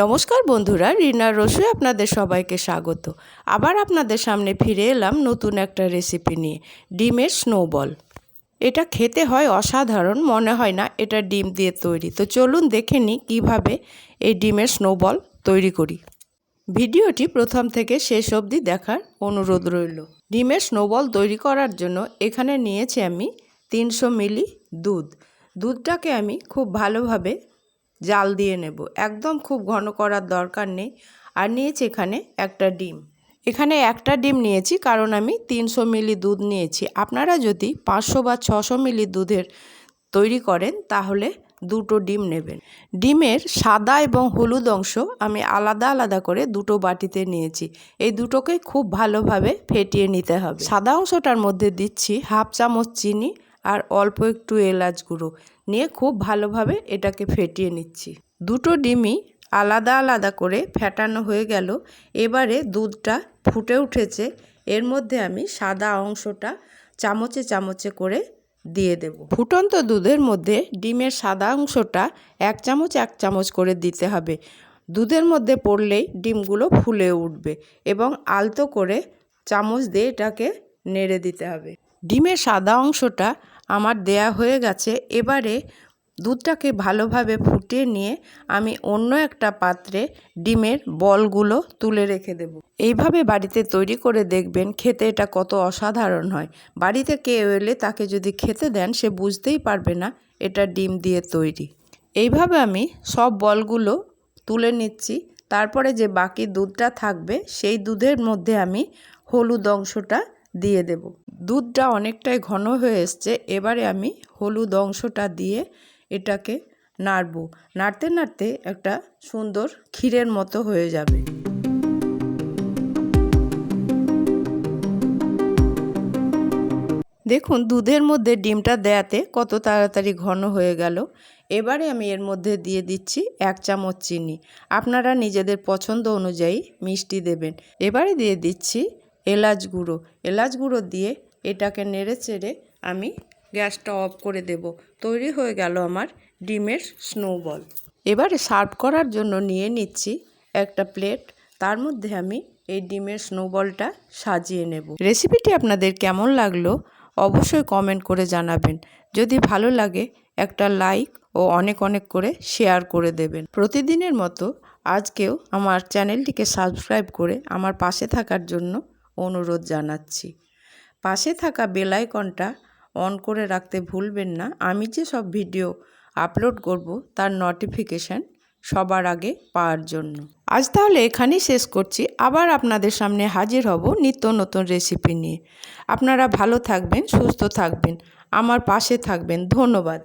নমস্কার বন্ধুরা রিনার রসুই আপনাদের সবাইকে স্বাগত। আবার আপনাদের সামনে ফিরে এলাম নতুন একটা রেসিপি নিয়ে, ডিমের স্নোবল এটা খেতে হয় অসাধারণ, মনে হয় না এটা ডিম দিয়ে তৈরি। তো চলুন দেখে নিই কীভাবে এই ডিমের স্নোবল তৈরি করি। ভিডিওটি প্রথম থেকে শেষ অবধি দেখার অনুরোধ রইল। ডিমের স্নোবল তৈরি করার জন্য এখানে নিয়েছি আমি তিনশো মিলি দুধ। দুধটাকে আমি খুব ভালোভাবে জাল দিয়ে নেব। একদম খুব ঘন করার দরকার নেই। আর নিয়েছি এখানে একটা ডিম। এখানে একটা ডিম নিয়েছি, কারণ আমি তিনশো মিলি দুধ নিয়েছি। আপনারা যদি পাঁচশো বা ছশো মিলি দুধের তৈরি করেন, তাহলে দুটো ডিম নেবেন। ডিমের সাদা এবং হলুদ অংশ আমি আলাদা আলাদা করে দুটো বাটিতে নিয়েছি। এই দুটোকে খুব ভালোভাবে ফেটিয়ে নিতে হবে। সাদা অংশটার মধ্যে দিচ্ছি হাফ চামচ চিনি আর অল্প একটু এলাচ গুঁড়ো। নিয়ে খুব ভালোভাবে এটাকে ফেটিয়ে নিচ্ছি। দুটো ডিমই আলাদা আলাদা করে ফেটানো হয়ে গেল। এবারে দুধটা ফুটে উঠেছে। এর মধ্যে আমি সাদা অংশটা চামচে চামচে করে দিয়ে দেব। ফুটন্ত দুধের মধ্যে ডিমের সাদা অংশটা এক চামচ এক চামচ করে দিতে হবে। দুধের মধ্যে পড়লেই ডিমগুলো ফুলে উঠবে এবং আলতো করে চামচ দিয়ে এটাকে নেড়ে দিতে হবে। ডিমের সাদা অংশটা আমার দেয়া হয়ে গেছে। এবারে দুধটাকে ভালোভাবে ফুটিয়ে নিয়ে আমি অন্য একটা পাত্রে ডিমের বলগুলো তুলে রেখে দেব। এইভাবে বাড়িতে তৈরি করে দেখবেন খেতে এটা কত অসাধারণ হয়। বাড়িতে কেউ এলে তাকে যদি খেতে দেন, সে বুঝতেই পারবে না এটা ডিম দিয়ে তৈরি। এইভাবে আমি সব বলগুলো তুলে নিচ্ছি। তারপরে যে বাকি দুধটা থাকবে, সেই দুধের মধ্যে আমি হলুদ অংশটা দিয়ে দেব। দুধটা অনেকটাই ঘন হয়ে এসছে, এবারে আমি হলুদ অংশটা দিয়ে এটাকে নাড়ব। নাড়তে নাড়তে একটা সুন্দর ক্ষীরের মতো হয়ে যাবে। দেখুন, দুধের মধ্যে ডিমটা দেয়াতে কত তাড়াতাড়ি ঘন হয়ে গেল। এবারে আমি এর মধ্যে দিয়ে দিচ্ছি এক চামচ চিনি। আপনারা নিজেদের পছন্দ অনুযায়ী মিষ্টি দেবেন। এবারে দিয়ে দিচ্ছি এলাচ গুঁড়ো। এলাচ গুঁড়ো দিয়ে এটাকে নেড়ে চেড়ে আমি গ্যাসটা অফ করে দেব। তৈরি হয়ে গেল আমার ডিমের স্নোবল। এবারে সার্ভ করার জন্য নিয়ে নিচ্ছি একটা প্লেট। তার মধ্যে আমি এই ডিমের স্নোবলটা সাজিয়ে নেব। রেসিপিটি আপনাদের কেমন লাগল অবশ্যই কমেন্ট করে জানাবেন। যদি ভালো লাগে, একটা লাইক ও অনেক অনেক করে শেয়ার করে দেবেন। প্রতিদিনের মতো আজকেও আমার চ্যানেলটিকে সাবস্ক্রাইব করে আমার পাশে থাকার জন্য অনুরোধ জানাচ্ছি। পাশে থাকা বেলাইকনটা অন করে রাখতে ভুলবেন না। আমি যে সব ভিডিও আপলোড করব তার নোটিফিকেশান সবার আগে পাওয়ার জন্য। আজ তাহলে এখানেই শেষ করছি। আবার আপনাদের সামনে হাজির হব নিত্য নতুন রেসিপি নিয়ে। আপনারা ভালো থাকবেন, সুস্থ থাকবেন। আমার পাশে থাকবেন। ধন্যবাদ।